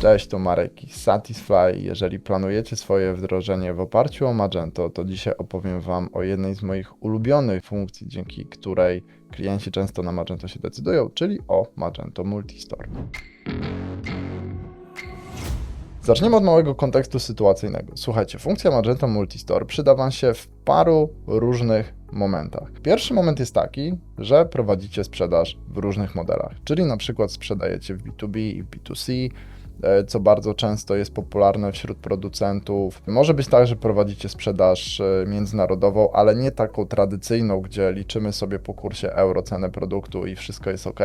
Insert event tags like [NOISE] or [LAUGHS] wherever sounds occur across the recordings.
Cześć, to Marek Satisfy. Jeżeli planujecie swoje wdrożenie w oparciu o Magento, to dzisiaj opowiem Wam o jednej z moich ulubionych funkcji, dzięki której klienci często na Magento się decydują, czyli o Magento Multistore. Zaczniemy od małego kontekstu sytuacyjnego. Słuchajcie, funkcja Magento Multistore przyda Wam się w paru różnych momentach. Pierwszy moment jest taki, że prowadzicie sprzedaż w różnych modelach, czyli na przykład sprzedajecie w B2B i B2C, E, co bardzo często jest popularne wśród producentów. Może być tak, że prowadzicie sprzedaż e, międzynarodową, ale nie taką tradycyjną, gdzie liczymy sobie po kursie euro cenę produktu i wszystko jest ok,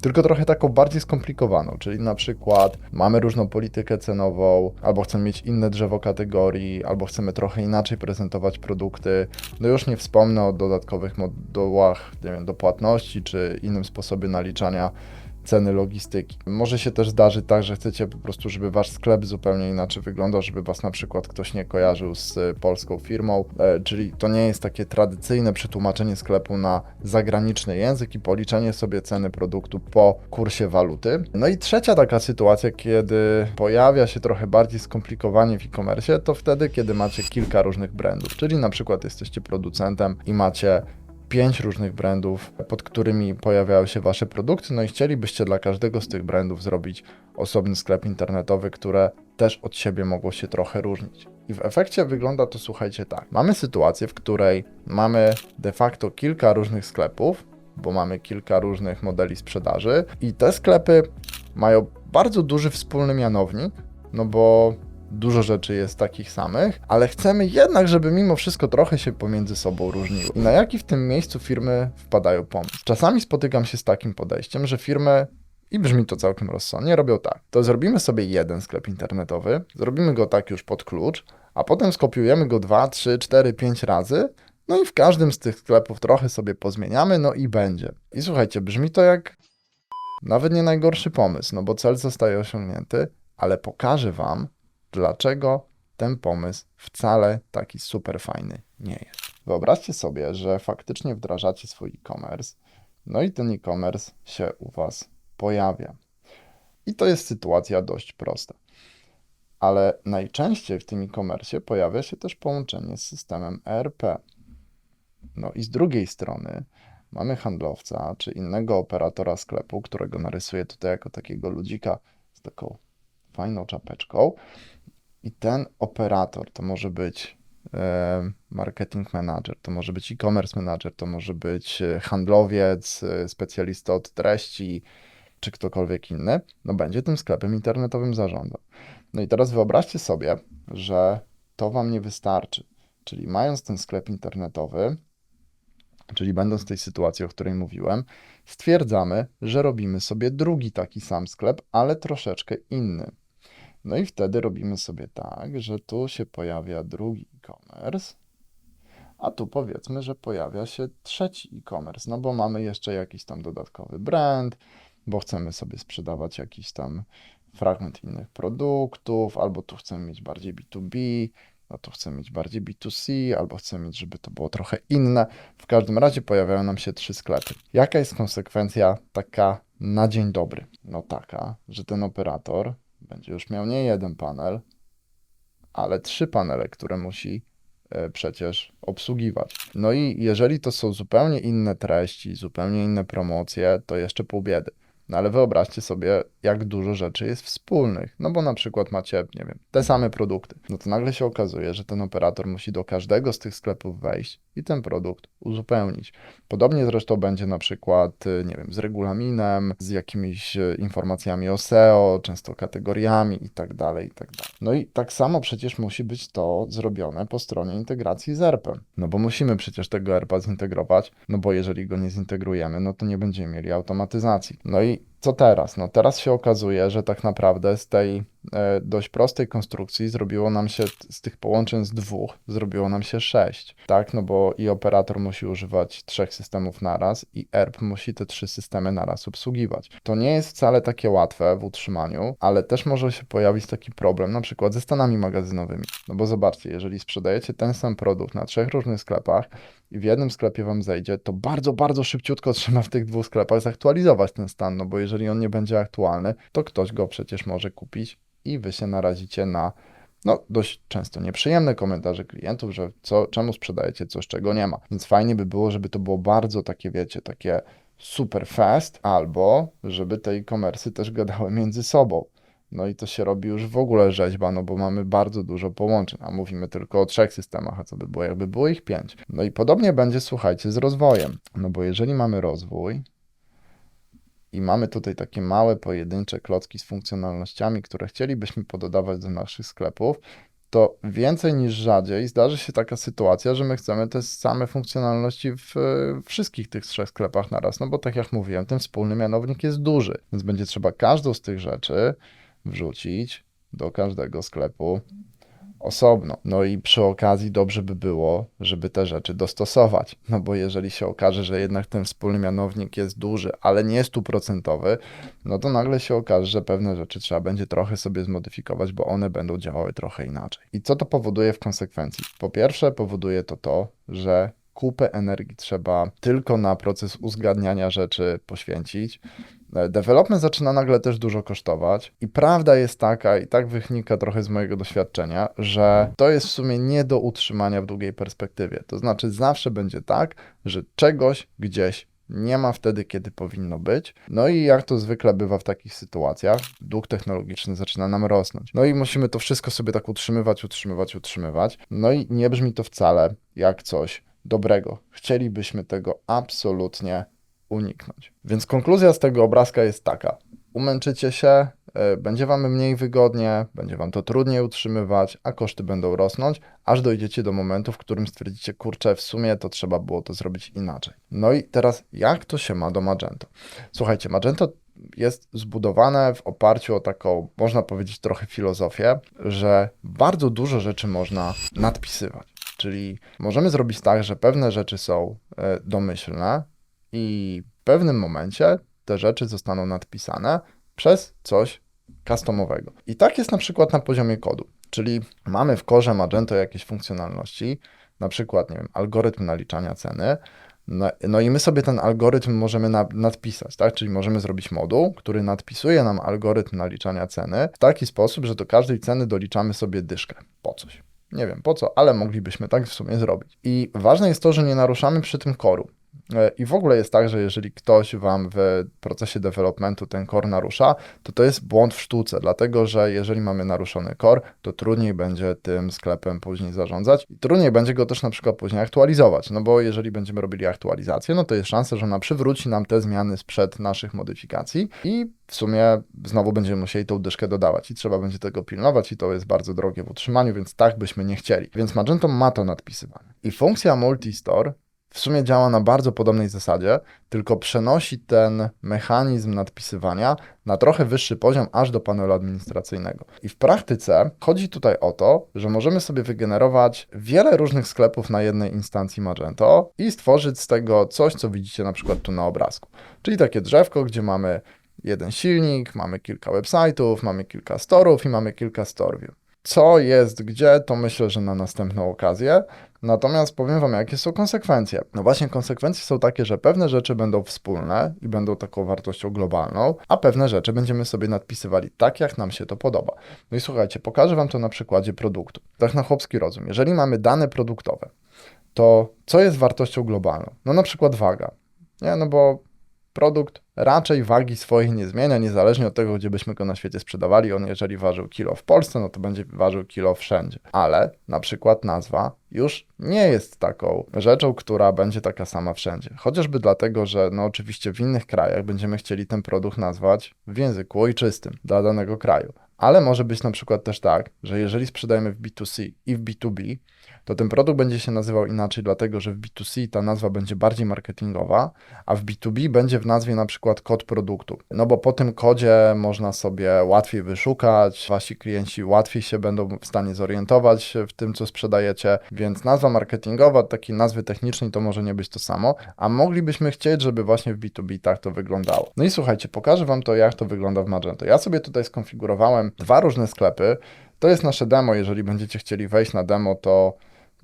tylko trochę taką bardziej skomplikowaną, czyli na przykład mamy różną politykę cenową, albo chcemy mieć inne drzewo kategorii, albo chcemy trochę inaczej prezentować produkty. No już nie wspomnę o dodatkowych modułach nie wiem, do płatności czy innym sposobie naliczania ceny logistyki. Może się też zdarzyć tak, że chcecie po prostu, żeby wasz sklep zupełnie inaczej wyglądał, żeby was na przykład ktoś nie kojarzył z e, polską firmą, e, czyli to nie jest takie tradycyjne przetłumaczenie sklepu na zagraniczny język i policzenie sobie ceny produktu po kursie waluty. No i trzecia taka sytuacja, kiedy pojawia się trochę bardziej skomplikowanie w e-commerce, to wtedy, kiedy macie kilka różnych brandów, czyli na przykład jesteście producentem i macie pięć różnych brandów, pod którymi pojawiały się Wasze produkty, no i chcielibyście dla każdego z tych brandów zrobić osobny sklep internetowy, które też od siebie mogło się trochę różnić. I w efekcie wygląda to, słuchajcie, tak. Mamy sytuację, w której mamy de facto kilka różnych sklepów, bo mamy kilka różnych modeli sprzedaży i te sklepy mają bardzo duży wspólny mianownik, no bo dużo rzeczy jest takich samych, ale chcemy jednak, żeby mimo wszystko trochę się pomiędzy sobą różniły. Na jaki w tym miejscu firmy wpadają pomysł? Czasami spotykam się z takim podejściem, że firmy i brzmi to całkiem rozsądnie, robią tak. To zrobimy sobie jeden sklep internetowy, zrobimy go tak już pod klucz, a potem skopiujemy go 2, 3, 4, 5 razy, no i w każdym z tych sklepów trochę sobie pozmieniamy, no i będzie. I słuchajcie, brzmi to jak nawet nie najgorszy pomysł, no bo cel zostaje osiągnięty, ale pokażę Wam, dlaczego ten pomysł wcale taki super fajny nie jest. Wyobraźcie sobie, że faktycznie wdrażacie swój e-commerce, no i ten e-commerce się u Was pojawia. I to jest sytuacja dość prosta. Ale najczęściej w tym e-commerce pojawia się też połączenie z systemem ERP. No i z drugiej strony mamy handlowca czy innego operatora sklepu, którego narysuję tutaj jako takiego ludzika z taką fajną czapeczką, i ten operator to może być e, marketing manager, to może być e-commerce manager, to może być e, handlowiec, e, specjalista od treści, czy ktokolwiek inny, no będzie tym sklepem internetowym zarządzał. No i teraz wyobraźcie sobie, że to Wam nie wystarczy. Czyli mając ten sklep internetowy, czyli będąc w tej sytuacji, o której mówiłem, stwierdzamy, że robimy sobie drugi taki sam sklep, ale troszeczkę inny. No i wtedy robimy sobie tak, że tu się pojawia drugi e-commerce, a tu powiedzmy, że pojawia się trzeci e-commerce, no bo mamy jeszcze jakiś tam dodatkowy brand, bo chcemy sobie sprzedawać jakiś tam fragment innych produktów, albo tu chcemy mieć bardziej B2B, no tu chcemy mieć bardziej B2C, albo chcemy mieć, żeby to było trochę inne. W każdym razie pojawiają nam się trzy sklepy. Jaka jest konsekwencja taka na dzień dobry? No taka, że ten operator będzie już miał nie jeden panel, ale trzy panele, które musi e, przecież obsługiwać. No i jeżeli to są zupełnie inne treści, zupełnie inne promocje, to jeszcze pół biedy. No ale wyobraźcie sobie, jak dużo rzeczy jest wspólnych. No bo na przykład macie, nie wiem, te same produkty. No to nagle się okazuje, że ten operator musi do każdego z tych sklepów wejść i ten produkt uzupełnić. Podobnie zresztą będzie na przykład, y, nie wiem, z regulaminem, z jakimiś y, informacjami o SEO, często kategoriami i tak dalej, i tak dalej. No i tak samo przecież musi być to zrobione po stronie integracji z ERP-em. No bo musimy przecież tego ERP-a zintegrować, no bo jeżeli go nie zintegrujemy, no to nie będziemy mieli automatyzacji. No i night. Co teraz? No teraz się okazuje, że tak naprawdę z tej e, dość prostej konstrukcji zrobiło nam się, z tych połączeń z dwóch, zrobiło nam się sześć, tak? No bo i operator musi używać trzech systemów naraz i ERP musi te trzy systemy naraz obsługiwać. To nie jest wcale takie łatwe w utrzymaniu, ale też może się pojawić taki problem na przykład ze stanami magazynowymi. No bo zobaczcie, jeżeli sprzedajecie ten sam produkt na trzech różnych sklepach, i w jednym sklepie wam zejdzie, to bardzo, bardzo szybciutko trzeba w tych dwóch sklepach zaktualizować ten stan, no bo jeżeli on nie będzie aktualny, to ktoś go przecież może kupić i wy się narazicie na no, dość często nieprzyjemne komentarze klientów, że co, czemu sprzedajecie coś, czego nie ma. Więc fajnie by było, żeby to było bardzo takie, wiecie, takie super fast, albo żeby te e-commerce też gadały między sobą. No i to się robi już w ogóle rzeźba, no bo mamy bardzo dużo połączeń, a mówimy tylko o trzech systemach, a co by było, jakby było ich pięć. No i podobnie będzie, słuchajcie, z rozwojem. No bo jeżeli mamy rozwój, i mamy tutaj takie małe, pojedyncze klocki z funkcjonalnościami, które chcielibyśmy pododawać do naszych sklepów, to więcej niż rzadziej zdarzy się taka sytuacja, że my chcemy te same funkcjonalności w wszystkich tych trzech sklepach naraz. No bo tak jak mówiłem, ten wspólny mianownik jest duży, więc będzie trzeba każdą z tych rzeczy wrzucić do każdego sklepu osobno. No i przy okazji dobrze by było, żeby te rzeczy dostosować. No bo jeżeli się okaże, że jednak ten wspólny mianownik jest duży, ale nie stuprocentowy, no to nagle się okaże, że pewne rzeczy trzeba będzie trochę sobie zmodyfikować, bo one będą działały trochę inaczej. I co to powoduje w konsekwencji? Po pierwsze, powoduje to to, że kupę energii trzeba tylko na proces uzgadniania rzeczy poświęcić. Development zaczyna nagle też dużo kosztować i prawda jest taka, i tak wynika trochę z mojego doświadczenia, że to jest w sumie nie do utrzymania w długiej perspektywie. To znaczy zawsze będzie tak, że czegoś gdzieś nie ma wtedy, kiedy powinno być. No i jak to zwykle bywa w takich sytuacjach, dług technologiczny zaczyna nam rosnąć. No i musimy to wszystko sobie tak utrzymywać, utrzymywać, utrzymywać. No i nie brzmi to wcale jak coś dobrego. Chcielibyśmy tego absolutnie uniknąć. Więc konkluzja z tego obrazka jest taka: umęczycie się, e, będzie wam mniej wygodnie, będzie wam to trudniej utrzymywać, a koszty będą rosnąć, aż dojdziecie do momentu, w którym stwierdzicie, kurczę, w sumie to trzeba było to zrobić inaczej. No i teraz, jak to się ma do Magento? Słuchajcie, Magento jest zbudowane w oparciu o taką, można powiedzieć, trochę filozofię, że bardzo dużo rzeczy można nadpisywać. Czyli możemy zrobić tak, że pewne rzeczy są e, domyślne i w pewnym momencie te rzeczy zostaną nadpisane przez coś customowego. I tak jest na przykład na poziomie kodu. Czyli mamy w korze Magento jakieś funkcjonalności, na przykład, nie wiem, algorytm naliczania ceny, no, no, i my sobie ten algorytm możemy na, nadpisać, tak? Czyli możemy zrobić moduł, który nadpisuje nam algorytm naliczania ceny w taki sposób, że do każdej ceny doliczamy sobie dyszkę po coś. Nie wiem po co, ale moglibyśmy tak w sumie zrobić. I ważne jest to, że nie naruszamy przy tym koru. E, I w ogóle jest tak, że jeżeli ktoś wam w procesie developmentu ten core narusza, to to jest błąd w sztuce, dlatego że jeżeli mamy naruszony core, to trudniej będzie tym sklepem później zarządzać i trudniej będzie go też na przykład później aktualizować, no bo jeżeli będziemy robili aktualizację, no to jest szansa, że ona przywróci nam te zmiany sprzed naszych modyfikacji i w sumie znowu będziemy musieli tą dyszkę dodawać i trzeba będzie tego pilnować i to jest bardzo drogie w utrzymaniu, więc tak byśmy nie chcieli. Więc Magento ma to nadpisywanie. I funkcja multistore w sumie działa na bardzo podobnej zasadzie, tylko przenosi ten mechanizm nadpisywania na trochę wyższy poziom, aż do panelu administracyjnego. I w praktyce chodzi tutaj o to, że możemy sobie wygenerować wiele różnych sklepów na jednej instancji Magento i stworzyć z tego coś, co widzicie na przykład tu na obrazku. Czyli takie drzewko, gdzie mamy jeden silnik, mamy kilka website'ów, mamy kilka storów i mamy kilka store view. Co jest gdzie, to myślę, że na następną okazję. Natomiast powiem Wam, jakie są konsekwencje. No właśnie, konsekwencje są takie, że pewne rzeczy będą wspólne i będą taką wartością globalną, a pewne rzeczy będziemy sobie nadpisywali tak, jak nam się to podoba. No i słuchajcie, pokażę Wam to na przykładzie produktu. Tak na chłopski rozum. Jeżeli mamy dane produktowe, to co jest wartością globalną? No na przykład waga. Nie, no bo produkt raczej wagi swojej nie zmienia, niezależnie od tego, gdzie byśmy go na świecie sprzedawali. On jeżeli ważył kilo w Polsce, no to będzie ważył kilo wszędzie. Ale na przykład nazwa już nie jest taką rzeczą, która będzie taka sama wszędzie. Chociażby dlatego, że no oczywiście w innych krajach będziemy chcieli ten produkt nazwać w języku ojczystym dla danego kraju. Ale może być na przykład też tak, że jeżeli sprzedajemy w B2C i w B2B, to ten produkt będzie się nazywał inaczej, dlatego że w B2C ta nazwa będzie bardziej marketingowa, a w B2B będzie w nazwie na przykład kod produktu. No bo po tym kodzie można sobie łatwiej wyszukać, wasi klienci łatwiej się będą w stanie zorientować w tym, co sprzedajecie, więc nazwa marketingowa, takiej nazwy technicznej to może nie być to samo, a moglibyśmy chcieć, żeby właśnie w B2B tak to wyglądało. No i słuchajcie, pokażę Wam to, jak to wygląda w Magento. Ja sobie tutaj skonfigurowałem dwa różne sklepy. To jest nasze demo, jeżeli będziecie chcieli wejść na demo, to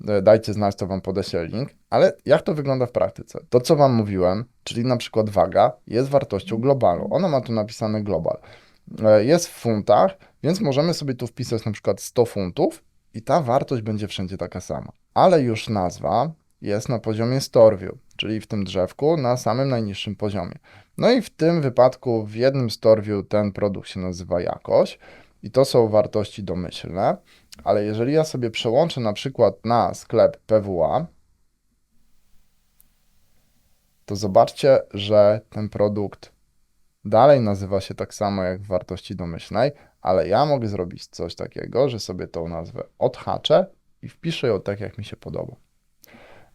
E, dajcie znać, to Wam podeślę link. Ale jak to wygląda w praktyce? To, co Wam mówiłem, czyli na przykład waga, jest wartością globalną. Ona ma tu napisane global. E, jest w funtach, Więc możemy sobie tu wpisać na przykład 100 funtów i ta wartość będzie wszędzie taka sama. Ale już nazwa jest na poziomie Storeview, czyli w tym drzewku na samym najniższym poziomie. No i w tym wypadku w jednym Storeview ten produkt się nazywa jakoś i to są wartości domyślne, ale jeżeli ja sobie przełączę na przykład na sklep PWA, to zobaczcie, że ten produkt dalej nazywa się tak samo jak w wartości domyślnej, ale ja mogę zrobić coś takiego, że sobie tą nazwę odhaczę i wpiszę ją tak, jak mi się podoba.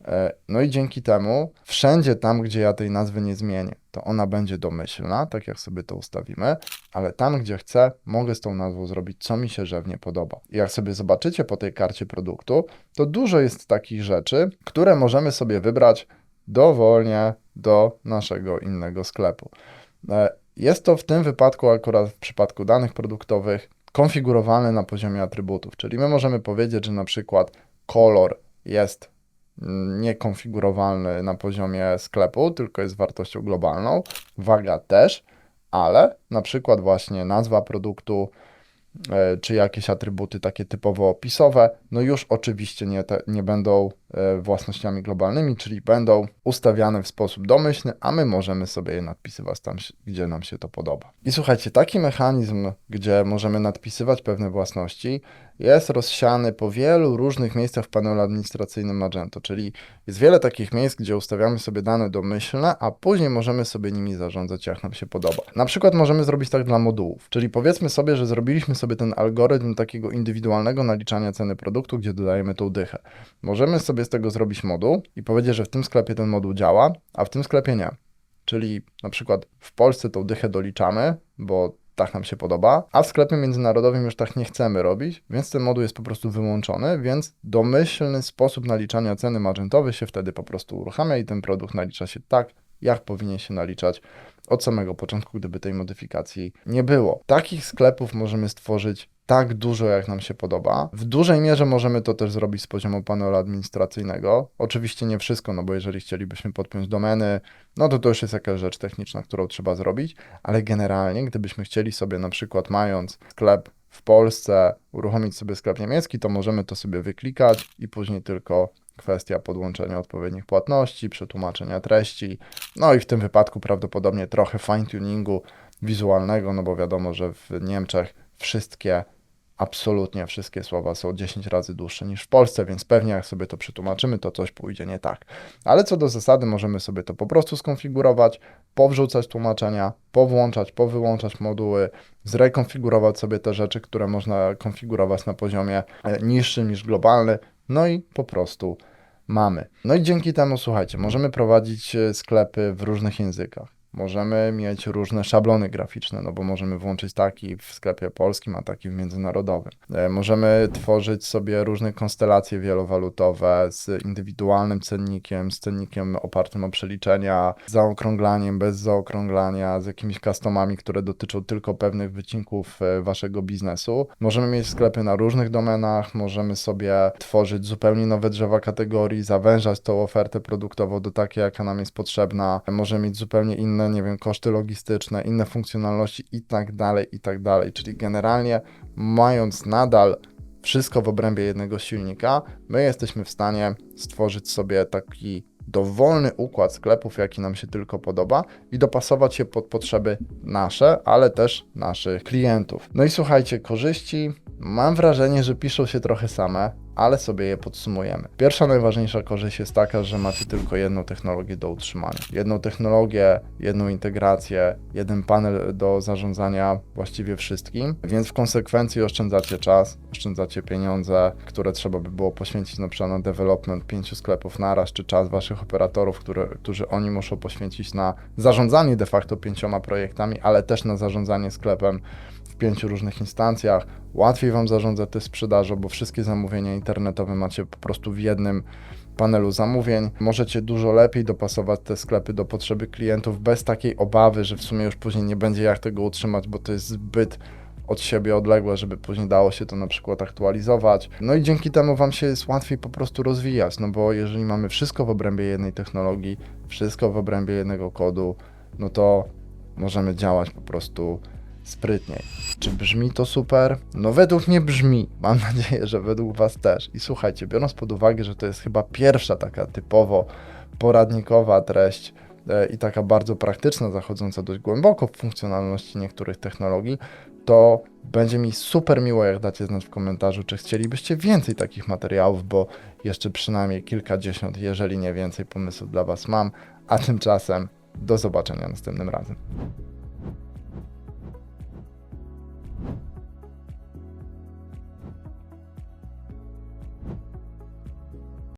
E, No i dzięki temu wszędzie tam, gdzie ja tej nazwy nie zmienię, to ona będzie domyślna, tak jak sobie to ustawimy, ale tam, gdzie chcę, mogę z tą nazwą zrobić, co mi się żewnie podoba. I jak sobie zobaczycie po tej karcie produktu, to dużo jest takich rzeczy, które możemy sobie wybrać dowolnie do naszego innego sklepu. E, Jest to w tym wypadku, akurat w przypadku danych produktowych, konfigurowalne na poziomie atrybutów, czyli my możemy powiedzieć, że na przykład kolor jest niekonfigurowalny na poziomie sklepu, tylko jest wartością globalną, waga też, ale na przykład właśnie nazwa produktu, e, czy jakieś atrybuty takie typowo opisowe, no już oczywiście nie, te, nie będą e, własnościami globalnymi, czyli będą ustawiane w sposób domyślny, a my możemy sobie je nadpisywać tam, gdzie nam się to podoba. I słuchajcie, taki mechanizm, gdzie możemy nadpisywać pewne własności, jest rozsiany po wielu różnych miejscach w panelu administracyjnym Magento, czyli jest wiele takich miejsc, gdzie ustawiamy sobie dane domyślne, a później możemy sobie nimi zarządzać jak nam się podoba. Na przykład możemy zrobić tak dla modułów, czyli powiedzmy sobie, że zrobiliśmy sobie ten algorytm takiego indywidualnego naliczania ceny produktu, gdzie dodajemy tą dychę. Możemy sobie z tego zrobić moduł i powiedzieć, że w tym sklepie ten moduł działa, a w tym sklepie nie. Czyli na przykład w Polsce tą dychę doliczamy, bo tak nam się podoba, a w sklepie międzynarodowym już tak nie chcemy robić, więc ten moduł jest po prostu wyłączony, więc domyślny sposób naliczania ceny magentowej się wtedy po prostu uruchamia i ten produkt nalicza się tak, jak powinien się naliczać od samego początku, gdyby tej modyfikacji nie było. Takich sklepów możemy stworzyć tak dużo, jak nam się podoba. W dużej mierze możemy to też zrobić z poziomu panelu administracyjnego. Oczywiście nie wszystko, no bo jeżeli chcielibyśmy podpiąć domeny, no to to już jest jakaś rzecz techniczna, którą trzeba zrobić, ale generalnie, gdybyśmy chcieli sobie na przykład mając sklep w Polsce, uruchomić sobie sklep niemiecki, to możemy to sobie wyklikać i później tylko kwestia podłączenia odpowiednich płatności, przetłumaczenia treści, no i w tym wypadku prawdopodobnie trochę fine-tuningu wizualnego, no bo wiadomo, że w Niemczech wszystkie, absolutnie wszystkie słowa są 10 razy dłuższe niż w Polsce, więc pewnie jak sobie to przetłumaczymy, to coś pójdzie nie tak. Ale co do zasady, możemy sobie to po prostu skonfigurować, powrzucać tłumaczenia, powłączać, powyłączać moduły, zrekonfigurować sobie te rzeczy, które można konfigurować na poziomie e, niższym niż globalny, no i po prostu mamy. No i dzięki temu, słuchajcie, możemy prowadzić e, sklepy w różnych językach. Możemy mieć różne szablony graficzne, no bo możemy włączyć taki w sklepie polskim, a taki w międzynarodowym. E, Możemy tworzyć sobie różne konstelacje wielowalutowe z indywidualnym cennikiem, z cennikiem opartym o przeliczenia, z zaokrąglaniem, bez zaokrąglania, z jakimiś customami, które dotyczą tylko pewnych wycinków e, waszego biznesu. Możemy mieć sklepy na różnych domenach, możemy sobie tworzyć zupełnie nowe drzewa kategorii, zawężać tą ofertę produktową do takiej, jaka nam jest potrzebna. Możemy mieć zupełnie inne, nie wiem, koszty logistyczne, inne funkcjonalności i tak dalej, i tak dalej. Czyli generalnie mając nadal wszystko w obrębie jednego silnika, my jesteśmy w stanie stworzyć sobie taki dowolny układ sklepów, jaki nam się tylko podoba i dopasować się pod potrzeby nasze, ale też naszych klientów. No i słuchajcie, korzyści mam wrażenie, że piszą się trochę same, ale sobie je podsumujemy. Pierwsza najważniejsza korzyść jest taka, że macie tylko jedną technologię do utrzymania. Jedną technologię, jedną integrację, jeden panel do zarządzania właściwie wszystkim, więc w konsekwencji oszczędzacie czas, oszczędzacie pieniądze, które trzeba by było poświęcić na przykład na development pięciu sklepów naraz, czy czas waszych operatorów, które, którzy oni muszą poświęcić na zarządzanie de facto pięcioma projektami, ale też na zarządzanie sklepem pięciu różnych instancjach. Łatwiej Wam zarządzać te sprzedażą, bo wszystkie zamówienia internetowe macie po prostu w jednym panelu zamówień. Możecie dużo lepiej dopasować te sklepy do potrzeby klientów bez takiej obawy, że w sumie już później nie będzie jak tego utrzymać, bo to jest zbyt od siebie odległe, żeby później dało się to na przykład aktualizować. No i dzięki temu Wam się jest łatwiej po prostu rozwijać, no bo jeżeli mamy wszystko w obrębie jednej technologii, wszystko w obrębie jednego kodu, no to możemy działać po prostu sprytniej. Czy brzmi to super? No według mnie brzmi. Mam [LAUGHS] nadzieję, że według Was też. I słuchajcie, biorąc pod uwagę, że to jest chyba pierwsza taka typowo poradnikowa treść e, i taka bardzo praktyczna, zachodząca dość głęboko w funkcjonalności niektórych technologii, to będzie mi super miło, jak dacie znać w komentarzu, czy chcielibyście więcej takich materiałów, bo jeszcze przynajmniej kilkadziesiąt, jeżeli nie więcej pomysłów dla Was mam, a tymczasem do zobaczenia następnym razem.